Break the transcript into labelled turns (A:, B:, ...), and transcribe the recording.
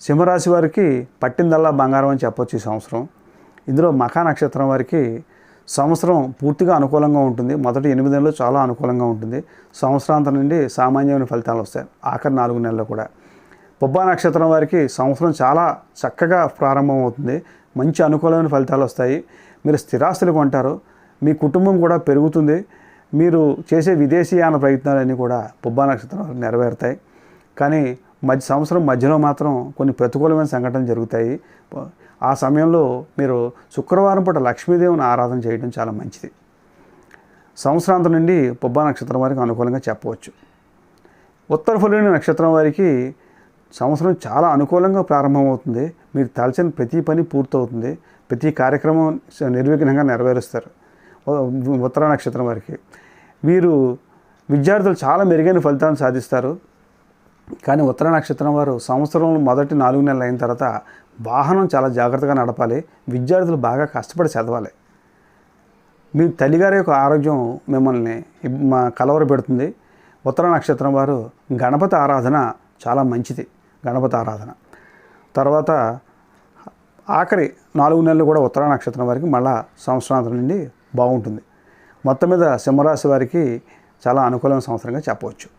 A: సింహరాశి వారికి పట్టిందల్లా బంగారం అని చెప్పొచ్చు ఈ సంవత్సరం. ఇందులో మఖా నక్షత్రం వారికి సంవత్సరం పూర్తిగా అనుకూలంగా ఉంటుంది. మొదటి ఎనిమిది నెలలు చాలా అనుకూలంగా ఉంటుంది. సంవత్సరాంతం నుండి సామాన్యమైన ఫలితాలు వస్తాయి. ఆఖరి నాలుగు నెలలు కూడా. పుబ్బా నక్షత్రం వారికి సంవత్సరం చాలా చక్కగా ప్రారంభం అవుతుంది. మంచి అనుకూలమైన ఫలితాలు వస్తాయి. మీరు స్థిరాస్తులు కొంటారు. మీ కుటుంబం కూడా పెరుగుతుంది. మీరు చేసే విదేశీయాన ప్రయత్నాలన్నీ కూడా పుబ్బా నక్షత్రం వారికి నెరవేరుతాయి. కానీ మధ్య సంవత్సరం మధ్యలో మాత్రం కొన్ని ప్రతికూలమైన సంఘటనలు జరుగుతాయి. ఆ సమయంలో మీరు శుక్రవారం పూట లక్ష్మీదేవిని ఆరాధన చేయడం చాలా మంచిది. సంవత్సరాంతం నుండి పుబ్బా నక్షత్రం వారికి అనుకూలంగా చెప్పవచ్చు. ఉత్తర ఫలిని నక్షత్రం వారికి సంవత్సరం చాలా అనుకూలంగా ప్రారంభమవుతుంది. మీరు తలచిన ప్రతి పని పూర్తవుతుంది. ప్రతి కార్యక్రమం నిర్విఘ్నంగా నెరవేరుస్తారు. ఉత్తర నక్షత్రం వారికి. వీరు విద్యార్థులు చాలా మెరుగైన ఫలితాలను సాధిస్తారు. కానీ ఉత్తర నక్షత్రం వారు సంవత్సరం మొదటి నాలుగు నెలలు అయిన తర్వాత వాహనం చాలా జాగ్రత్తగా నడపాలి విద్యార్థులు బాగా కష్టపడి చదవాలి. మీ తల్లిగారి యొక్క ఆరోగ్యం మిమ్మల్ని మా కలవర పెడుతుంది. ఉత్తర నక్షత్రం వారు గణపతి ఆరాధన చాలా మంచిది గణపతి ఆరాధన. తర్వాత ఆఖరి నాలుగు నెలలు కూడా ఉత్తర నక్షత్రం వారికి మళ్ళా సంవత్సరాంతం నుండి బాగుంటుంది. మొత్తం మీద సింహరాశి వారికి చాలా అనుకూలమైన సంవత్సరంగా చెప్పవచ్చు.